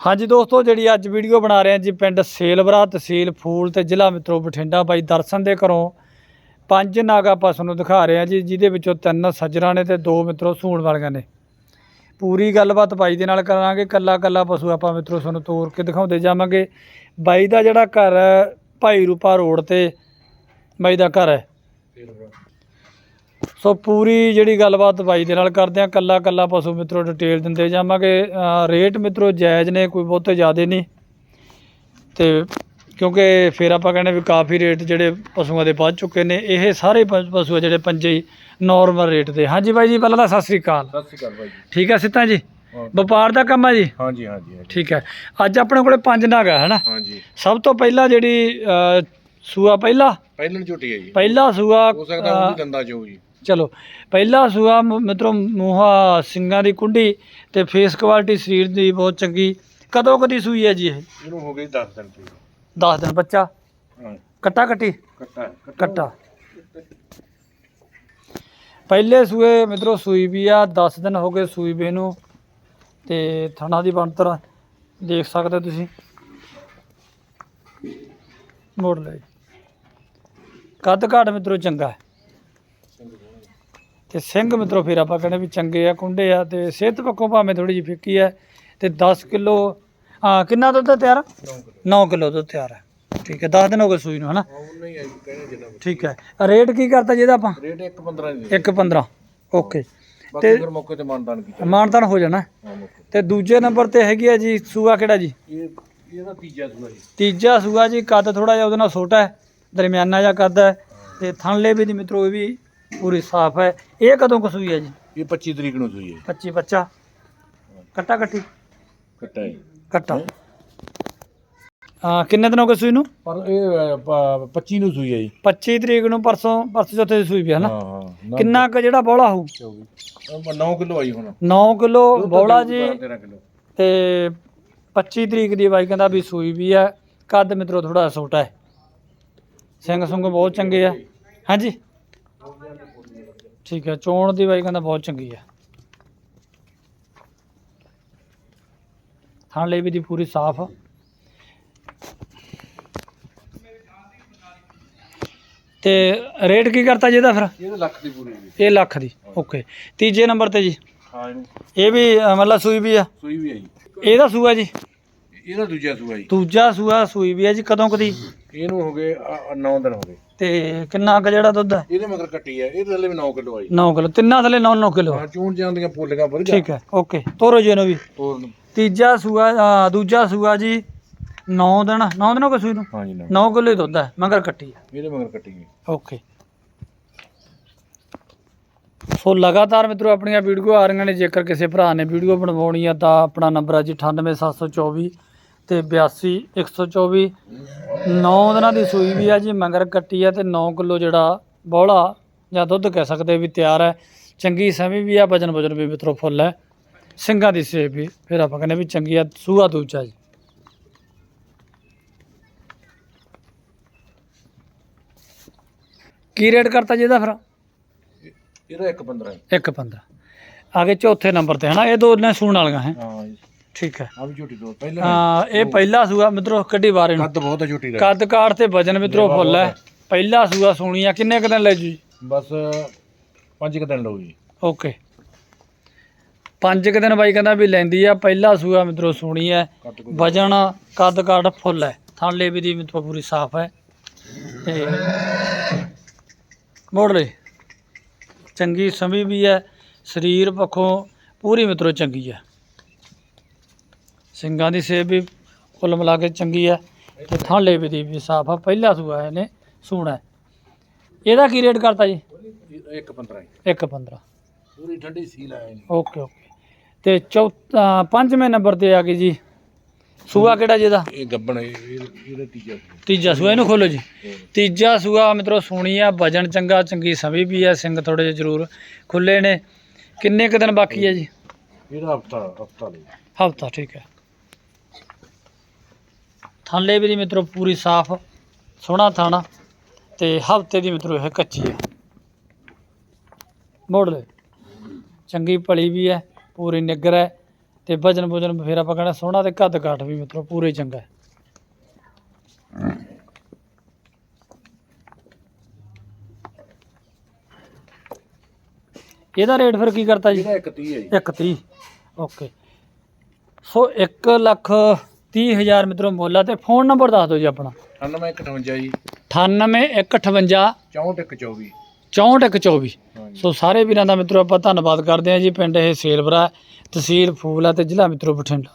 ਹਾਂਜੀ ਦੋਸਤੋ, ਜਿਹੜੀ ਅੱਜ ਵੀਡੀਓ ਬਣਾ ਰਹੇ ਹਾਂ ਜੀ ਪਿੰਡ ਸੇਲਵਰਾ, ਤਹਿਸੀਲ ਫੂਲ ਤੇ ਜ਼ਿਲ੍ਹਾ ਮਿੱਤਰੋ ਬਠਿੰਡਾ ਬਾਈ ਦਰਸ਼ਨ ਦੇ ਘਰੋਂ। ਪੰਜ ਨਾਗਾ ਪਸ਼ੂ ਨੂੰ ਦਿਖਾ ਰਹੇ ਹਾਂ ਜੀ, ਜਿਹਦੇ ਵਿੱਚੋਂ ਤਿੰਨ ਸੱਜਰਾਂ ਨੇ ਤੇ ਦੋ ਮਿੱਤਰੋ ਸੂਣ ਵਾਲੀਆਂ ਨੇ। ਪੂਰੀ ਗੱਲਬਾਤ ਬਾਈ ਦੇ ਨਾਲ ਕਰਾਂਗੇ ਕੱਲਾ ਕੱਲਾ ਪਸ਼ੂ ਆਪਾਂ ਮਿੱਤਰੋ ਤੁਹਾਨੂੰ ਤੋਰ ਕੇ ਦਿਖਾਉਂਦੇ ਜਾਵਾਂਗੇ। ਬਾਈ ਦਾ ਜਿਹੜਾ ਘਰ ਹੈ, ਭਾਈ ਰੂਪਾ ਰੋਡ ਤੇ, ਬਾਈ ਦਾ ਘਰ ਹੈ। ਸੋ ਪੂਰੀ ਜਿਹੜੀ ਗੱਲਬਾਤ ਬਾਈ ਦੇ ਨਾਲ ਕਰਦੇ ਆ ਕੱਲਾ ਕੱਲਾ ਪਸ਼ੂ ਮਿੱਤਰੋ ਡਿਟੇਲ ਦਿੰਦੇ ਜਾਵਾਂਗੇ। ਰੇਟ ਮਿੱਤਰੋ ਜਾਇਜ਼ ਨੇ ਕੋਈ ਬਹੁਤੇ ਜ਼ਿਆਦੇ ਨਹੀਂ। ਤੇ ਕਿਉਂਕਿ ਫਿਰ ਆਪਾਂ ਕਹਿੰਦੇ ਵੀ ਕਾਫੀ ਰੇਟ ਜਿਹੜੇ ਪਸ਼ੂਆਂ ਦੇ ਵੱਧ ਚੁੱਕੇ ਨੇ ਇਹ ਸਾਰੇ ਪਸ਼ੂ ਆ ਜਿਹੜੇ ਪੰਜੇ ਨਾਰਮਲ ਰੇਟ ਦੇ ਹਾਂਜੀ ਬਾਈ ਜੀ ਪਹਿਲਾਂ ਤਾਂ ਸਤਿ ਸ੍ਰੀ ਅਕਾਲ। ਸਤਿ ਸ਼੍ਰੀ ਅਕਾਲ ਜੀ। ਠੀਕ ਹੈ ਸਿੱਤਾ ਜੀ। ਵਪਾਰ ਦਾ ਕੰਮ ਹੈ ਜੀ? ਹਾਂਜੀ ਹਾਂਜੀ। ਠੀਕ ਹੈ ਅੱਜ ਆਪਣੇ ਕੋਲੇ ਪੰਜ ਨਾਗ ਹੈ ਹਨਾ? ਹਾਂਜੀ। ਸਭ ਤੋਂ ਪਹਿਲਾਂ ਜਿਹੜੀ ਸੂਆ ਪਹਿਲਾ? ਪਹਿਲਣ ਝੋਟੀ ਹੈ ਜੀ। ਪਹਿਲਾ ਸੂਆ ਹੋ ਸਕਦਾ ਉਹ ਵੀ ਦੰਦਾ ਚੋ ਜੀ। ਚਲੋ ਪਹਿਲਾ ਸੂਆ ਮ- ਮਿੱਤਰੋ ਮੂਹਾ ਸਿੰਘਾਂ ਦੀ ਕੁੰਡੀ ਤੇ ਫੇਸ ਕੁਆਲਿਟੀ ਸਰੀਰ ਦੀ ਬਹੁਤ ਚੰਗੀ। ਕਦੋਂ ਕਦੀ ਸੂਈ ਹੈ ਜੀ ਇਹ? ਇਹਨੂੰ ਹੋ ਗਏ 10 ਦਿਨ ਤੇ 10 ਦਿਨ ਬੱਚਾ? ਹਾਂ। ਕੱਟਾ ਕੱਟੀ? ਕੱਟਾ। ਹੈ, ਕੱਟਾ। ਪਹਿਲੇ ਸੂਏ ਮਿੱਤਰੋ ਸੂਈ ਵੀ ਆ 10 ਦਿਨ ਹੋ ਗਏ ਸੂਈ ਵੀ ਨੂੰ। ਤੇ ਥਣਾ ਦੀ ਬਣਤਰ ਦੇਖ ਸਕਦੇ ਹੋ ਤੁਸੀਂ। ਮੋੜ ਲੈ ਕੱਦ ਘਾਟ ਮਿੱਤਰੋ ਚੰਗਾ ਹੈ। ਤੇ ਸਿੰਘ ਮਿੱਤਰੋ ਫਿਰ ਆਪਾਂ ਕਹਿੰਦੇ ਵੀ ਚੰਗੇ ਆ ਕੁੰਡੇ ਆ ਤੇ ਸਿਹਤ ਪੱਖੋਂ ਭਾਵੇਂ ਥੋੜੀ ਜਿਹੀ ਫਿੱਕੀ ਹੈ ਤੇ 10 ਕਿਲੋ ਹਾਂ ਕਿੰਨਾ ਦੁੱਧ ਤਿਆਰ? 9 ਕਿਲੋ ਦੁੱਧ ਤਿਆਰ ਹੈ ਠੀਕ ਹੈ 10 ਦਿਨ ਹੋ ਗਏ ਸੂਈ ਨੂੰ ਹਨਾ। ਠੀਕ ਹੈ ਰੇਟ ਕੀ ਕਰਤਾ ਜਿਹਦਾ ਆਪਾਂ? ਰੇਟ 1.15 ਦੀ 1.15 ਓਕੇ। ਬਾਕੀ ਫਿਰ ਮੌਕੇ ਤੇ ਮਾਨਦਾਨ ਕੀਤਾ। ਮਾਨਤਾਨ ਹੋ ਜਾਣਾ। ਤੇ। ਦੂਜੇ ਨੰਬਰ ਤੇ ਹੈਗੀ ਆ ਜੀ ਸੂਆ ਕਿਹੜਾ ਜੀ? ਇਹ ਇਹਦਾ ਤੀਜਾ ਸੂਆ ਜੀ। ਤੀਜਾ ਸੂਆ ਜੀ ਕੱਦ ਥੋੜਾ ਜਿਹਾ ਉਹਦੇ ਨਾਲ ਛੋਟਾ ਹੈ ਦਰਮਿਆਨਾ ਜਿਹਾ ਕੱਦ ਹੈ ਤੇ ਥਣਲੇ ਵੀ ਦੀ ਮਿੱਤਰੋ ਇਹ ਵੀ ਪੂਰੀ ਸਾਫ਼ ਹੈ। ਇਹ ਕਦੋਂ ਕੁ ਸੂਈ ਹੈ ਜੀ? ਇਹ 25 ਤਰੀਕ ਨੂੰ ਸੂਈ ਹੈ 25 ਬੱਚਾ ਕੱਟਾ ਕੱਟੀ? ਕੱਟਾ ਹੈ। ਕੱਟਾ। ਹਾਂ? ਕਿੰਨੇ ਦਿਨ ਹੋ ਗਏ ਸੂਈ ਨੂੰ? ਪਰ ਇਹ ਅ, ਪ- 25 ਨੂੰ ਸੂਈ ਹੈ ਜੀ। 25 ਤਰੀਕ ਨੂੰ ਪਰਸੋਂ ਪਰਸੋਂ ਚੌਥੇ ਦੀ ਸੂਈ ਵੀ ਹੈ ਨਾ? ਹਾਂ ਹਾਂ। ਕਿੰਨਾ ਕੁ ਜਿਹੜਾ ਬੋਲਾ ਹੋਊ? 9 ਕਿਲੋ ਆਈ ਹੁਣ। 9 ਕਿਲੋ ਬੋਲਾ ਜੀ। 13 ਕਿਲੋ। ਤੇ 25 ਤਰੀਕ ਦੀ ਬਾਈ ਕਹਿੰਦਾ ਵੀ ਸੂਈ ਵੀ ਹੈ। ਕੱਦ ਮਿੱਤਰੋ ਥੋੜਾ ਛੋਟਾ ਹੈ। ਸਿੰਘ ਸੁੰਗ ਬਹੁਤ ਚੰਗੇ ਆ। ਹਾਂਜੀ? ਠੀਕ ਹੈ ਚੋਣ ਦੀ ਬਾਈ ਕਹਿੰਦਾ ਬਹੁਤ ਚੰਗੀ ਹੈ। ਥਣ ਲਈ ਵੀ ਦੀ ਪੂਰੀ ਸਾਫ਼ ਤੇ ਰੇਟ ਕੀ ਕਰਤਾ ਜੀ ਇਹਦਾ ਫਿਰ? ਇਹ ਤਾਂ ਲੱਖ ਦੀ ਪੂਰੀ ਜੀ। ਇਹ ਲੱਖ ਦੀ ਓਕੇ। ਤੀਜੇ ਨੰਬਰ ਤੇ ਜੀ। ਹਾਂ ਇਹ ਵੀ ਅ, ਮਤਲਬ ਸੂਈ ਵੀ ਆ। ਸੂਈ ਵੀ ਜੀ। ਇਹਦਾ ਸੂਆ ਜੀ? ਇਹਦਾ ਦੂਜਾ ਸੂਆ ਜੀ। ਦੂਜਾ ਸੂਆ ਸੂਈ ਵੀ ਹੈ ਜੀ ਕਦੋਂ ਕਦੀ ਇਹਨੂੰ ਹੋ ਗਏ 9 ਦਿਨ ਹੋ ਗਏ। ਤੇ ਕਿੰਨਾ ਕੁ ਜਿਹੜਾ ਦੁੱਧ ਹੈ ਇਹਦੇ ਮਗਰ ਕੱਟੀ ਹੈ ਇਹਦੇ ਥੱਲੇ ਵੀ 9 ਕਿਲੋ ਆਈ 9 ਕਿਲੋ ਤਿੰਨਾਂ ਥੱਲੇ 9 9 ਕਿਲੋ ਹਾਂ ਚੂਣ ਜਾਂਦੀਆਂ ਫੁੱਲੀਆਂ ਵਧੀਆ ਠੀਕ ਹੈ ਓਕੇ ਤੋਰੋ ਜੀ ਇਹਨੂੰ ਵੀ। ਹੋਰ ਨੂੰ। ਤੀਜਾ ਸੂਆ ਅ, ਦੂਜਾ ਸੂਆ ਜੀ 9 ਦਿਨ 9 ਦਿਨੋਂ ਕੋ ਸੂਈ ਨੂੰ? ਹਾਂ ਜੀ ਨਾ। 9 ਕਿਲੋ ਹੀ ਦੁੱਧ ਹੈ ਮਗਰ ਕੱਟੀ ਹੈ ਇਹਦੇ ਮਗਰ ਕੱਟੀ ਗਈ ਓਕੇ। ਸੋ ਲਗਾਤਾਰ ਮਿੱਤਰੋ ਆਪਣੀਆਂ ਵੀਡੀਓ ਆ ਰਹੀਆਂ ਨੇ। ਜੇਕਰ ਕਿਸੇ ਭਰਾ ਨੇ ਵੀਡੀਓ ਬਣਵਾਉਣੀ ਆ ਤਾਂ ਆਪਣਾ ਨੰਬਰ ਹੈ ਜੀ 98724 ਤੇ 82124 9 ਦਿਨਾਂ ਦੀ ਸੂਈ ਵੀ ਆ ਜੀ ਮਗਰ ਕੱਟੀ ਆ ਤੇ 9 ਕਿਲੋ ਜਿਹੜਾ ਬੋਲਾ ਜਾਂ ਦੁੱਧ ਕਹਿ ਸਕਦੇ ਵੀ ਤਿਆਰ ਹੈ। ਚੰਗੀ ਸਮੀ ਵੀ ਆ ਵਜਨ ਵਜਨ ਵੀ ਮਿੱਤਰੋ ਫੁੱਲ ਹੈ। ਸਿੰਘਾਂ ਦੀ ਸੇਬ ਵੀ ਫਿਰ ਆਪਾਂ ਕਹਿੰਦੇ ਵੀ ਚੰਗੀ ਆ ਸੂਆ ਦੂਜਾ ਜੀ। ਕੀ ਰੇਟ ਕਰਤਾ ਜੀ ਇਹਦਾ ਫਿਰ? ਇਹਦਾ 1.15 ਹੈ 1.15 ਆਗੇ ਚੌਥੇ ਨੰਬਰ ਤੇ ਹਨਾ? ਇਹ ਦੋ ਨੇ ਸੂਣ ਵਾਲੀਆਂ ਹੈ? ਹਾਂ ਜੀ। ਠੀਕ ਹੈ। ਆ ਵੀ ਝੋਟੀ ਦੋ ਪਹਿਲਾਂ ਹਾਂ ਇਹ ਪਹਿਲਾ ਸੂਆ ਮਿੱਤਰੋ ਕੱਢੀ ਬਾਰੇ ਨੂੰ। ਕੱਦ ਬਹੁਤ ਹੈ ਝੋਟੀ ਦਾ। ਕੱਦ ਕਾਠ ਤੇ ਵਜਨ ਮਿੱਤਰੋ ਫੁੱਲ ਹੈ। ਪਹਿਲਾ ਸੂਆ ਸੂਣੀ ਆ ਕਿੰਨੇ ਕੁ ਦਿਨ ਲੈ ਜੂ? ਬਸ ਪੰਜ ਕੁ ਦਿਨ ਲਓ ਜੀ। ਓਕੇ। ਪੰਜ ਕੁ ਦਿਨ ਬਾਈ ਕਹਿੰਦਾ ਵੀ ਲੈਂਦੀ ਆ ਪਹਿਲਾ ਸੂਆ ਮਿੱਤਰੋ ਸੂਣੀ ਹੈ। ਵਜਨ ਕੱਦ ਕਾਠ ਫੁੱਲ ਹੈ। ਥਾਲੇ ਵੀ ਦੀ ਮਿੱਤਰੋ ਪੂਰੀ ਸਾਫ਼ ਹੈ। ਤੇ ਮੋੜ ਲੈ। ਚੰਗੀ ਸਮੀ ਵੀ ਹੈ। ਸਰੀਰ ਪੱਖੋਂ ਪੂਰੀ ਮਿੱਤਰੋ ਚੰਗੀ ਹੈ। ਸਿੰਘਾਂ ਦੀ ਸੇਬ ਵੀ ਕੁੱਲ ਮਿਲਾ ਕੇ ਚੰਗੀ ਹੈ ਤੇ ਥਾਲੇ ਵੀ ਦੀ ਵੀ ਸਾਫ਼ ਆ ਪਹਿਲਾ ਸੂਆ ਇਹਨੇ ਸੂਣਾ ਹੈ। ਇਹਦਾ ਕੀ ਰੇਟ ਕਰਤਾ ਜੀ? 1.15 ਹੈ 1.15 ਪੂਰੀ ਠੰਡੀ ਸੀਲ ਆਇਆ ਜੀ। Okay okay. ਤੇ ਚੌਥਾ ਪੰਜਵੇਂ ਨੰਬਰ ਤੇ ਆ ਗਈ ਜੀ। ਸੂਆ ਕਿਹੜਾ ਜੀ ਇਹਦਾ? ਇਹ ਗੱਬਣ ਇਹ- ਇਹ- ਇਹਦਾ ਤੀਜਾ। ਤੀਜਾ ਸੂਆ ਇਹਨੂੰ ਖੋਲੋ ਜੀ। ਤੀਜਾ ਸੂਆ ਮਿੱਤਰੋ ਸੋਹਣੀ ਆ ਵਜਨ ਚੰਗਾ ਚੰਗੀ ਸਮੀ ਵੀ ਆ ਸਿੰਘ ਥੋੜੇ ਜਿਹੇ ਜ਼ਰੂਰ ਖੁੱਲੇ ਨੇ। ਕਿੰਨੇ ਕੁ ਦਿਨ ਬਾਕੀ ਹੈ ਜੀ? ਇਹਦਾ ਹਫਤਾ ਹਫਤਾ ਲਈ। ਹਫਤਾ ਠੀਕ ਹੈ। ਥਾਲੇ ਵੀ ਦੀ ਮਿੱਤਰੋ ਪੂਰੀ ਸਾਫ਼ ਸੋਹਣਾ ਥਾਣਾ ਤੇ ਹਫ਼ਤੇ ਦੀ ਮਿੱਤਰੋ ਇਹ ਕੱਚੀ ਹੈ ਮੋੜ ਲੈ ਚੰਗੀ ਭਲੀ ਵੀ ਹੈ ਪੂਰੀ ਨਿੱਗਰ ਹੈ ਤੇ ਵਜਨ ਵਜਨ ਫੇਰ ਆਪਾਂ ਕਹਿੰਦਾ ਸੋਹਣਾ ਤੇ ਕੱਦ ਕਾਠ ਵੀ ਮਿੱਤਰੋ ਪੂਰੇ ਚੰਗਾ ਇਹਦਾ ਰੇਟ ਫਿਰ ਕੀ ਕਰਤਾ ਜੀ? ਇਹਦਾ ਇੱਕ 30 ਹੈ ਜੀ। ਇੱਕ 30 ਓਕੇ। ਸੋ 1 ਲੱਖ 30 ਹਜ਼ਾਰ ਮਿੱਤਰੋ ਮੁੱਲ ਆ ਤੇ ਫੋਨ ਨੰਬਰ ਦੱਸ ਦਿਓ ਜੀ ਆਪਣਾ। 9158 ਜੀ। 9815 6424 6424 ਹਾਂਜੀ। ਸੋ ਸਾਰੇ ਵੀਰਾਂ ਦਾ ਮਿੱਤਰੋ ਆਪਾਂ ਧੰਨਵਾਦ ਕਰਦੇ ਹਾਂ ਜੀ ਪਿੰਡ ਇਹ ਸੇਲਵਰਾ ਤਹਿਸੀਲ ਫੂਲ ਆ ਤੇ ਜ਼ਿਲ੍ਹਾ ਮਿੱਤਰੋ ਬਠਿੰਡਾ।